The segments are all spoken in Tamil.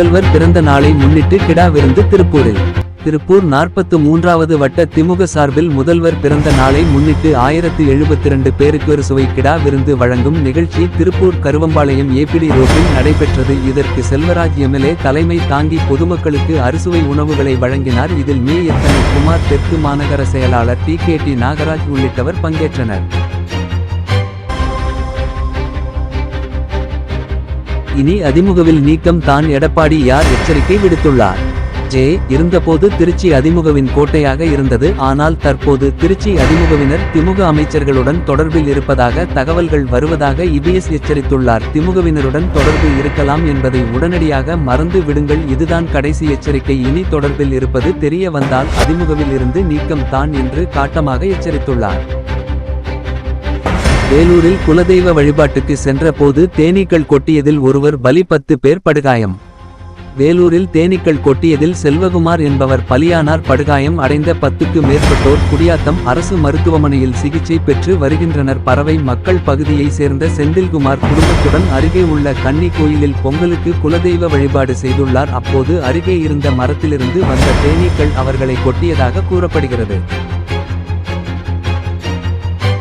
முதல்வர் பிறந்த நாளை முன்னிட்டு கிடா விருந்து திருப்பூரில். திருப்பூர் நாற்பத்து மூன்றாவது வட்ட திமுக சார்பில் முதல்வர் பிறந்த நாளை முன்னிட்டு ஆயிரத்து எழுபத்திரண்டு பேருக்கு ஒரு சுவை கிடா விருந்து வழங்கும் நிகழ்ச்சி திருப்பூர் கருவம்பாளையம் ஏபிடி ரோட்டில் நடைபெற்றது. இதற்கு செல்வராஜ் எம்எல்ஏ தலைமை தாங்கி பொதுமக்களுக்கு அறுசுவை உணவுகளை வழங்கினார். இதில் மே எத்தனை குமார் தெற்கு மாநகர செயலாளர் டி கே டி நாகராஜ் உள்ளிட்டவர் பங்கேற்றனர். இனி அதிமுகவில் நீக்கம் தான் எடப்பாடி யார் எச்சரிக்கை விடுத்துள்ளார். ஜே இருந்தபோது திருச்சி அதிமுகவின் கோட்டையாக இருந்தது. ஆனால் தற்போது திருச்சி அதிமுகவினர் திமுக அமைச்சர்களுடன் தொடர்பில் இருப்பதாக தகவல்கள் வருவதாக இபிஎஸ் எச்சரித்துள்ளார். திமுகவினருடன் தொடர்பு இருக்கலாம் என்பதை உடனடியாக மறந்து விடுங்கள். இதுதான் கடைசி எச்சரிக்கை. இனி தொடர்பில் இருப்பது தெரிய வந்தால் அதிமுகவில் இருந்து நீக்கம் தான் என்று காட்டமாக எச்சரித்துள்ளார். வேலூரில் குலதெய்வ வழிபாட்டுக்கு சென்றபோது தேனீக்கள் கொட்டியதில் ஒருவர் பலி பத்து பேர் படுகாயம். வேலூரில் தேனீக்கள் கொட்டியதில் செல்வகுமார் என்பவர் பலியானார் படுகாயம் அடைந்த பத்துக்கு மேற்பட்டோர் குடியாத்தம் அரசு மருத்துவமனையில் சிகிச்சை பெற்று வருகின்றனர். பறவை மக்கள் பகுதியை சேர்ந்த செந்தில்குமார் குடும்பத்துடன் அருகே உள்ள கன்னி கோயிலில் பொங்கலுக்கு குலதெய்வ வழிபாடு செய்துள்ளார். அப்போது அருகே இருந்த மரத்திலிருந்து வந்த தேனீக்கள் அவர்களை கொட்டியதாக கூறப்படுகிறது.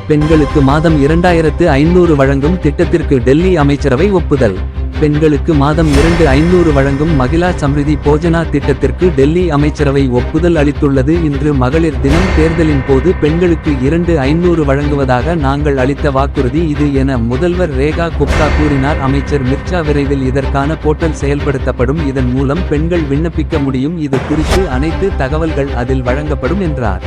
பெண்களுக்கு மாதம் இரண்டாயிரத்து ஐநூறு வழங்கும் திட்டத்திற்கு டெல்லி அமைச்சரவை ஒப்புதல். பெண்களுக்கு மாதம் இரண்டு ஐநூறு வழங்கும் மகிழா சம்ரிதி போஜனா திட்டத்திற்கு டெல்லி அமைச்சரவை ஒப்புதல் அளித்துள்ளது. இன்று மகளிர் தினம் தேர்தலின் போது பெண்களுக்கு இரண்டு ஐநூறு வழங்குவதாக நாங்கள் அளித்த வாக்குறுதி இது என முதல்வர் ரேகா குப்தா கூறினார். அமைச்சர் மிர்ச்சா விரைவில் இதற்கான போர்ட்டல் செயல்படுத்தப்படும். இதன் மூலம் பெண்கள் விண்ணப்பிக்க முடியும். இது குறித்து அனைத்து தகவல்கள் அதில் வழங்கப்படும் என்றார்.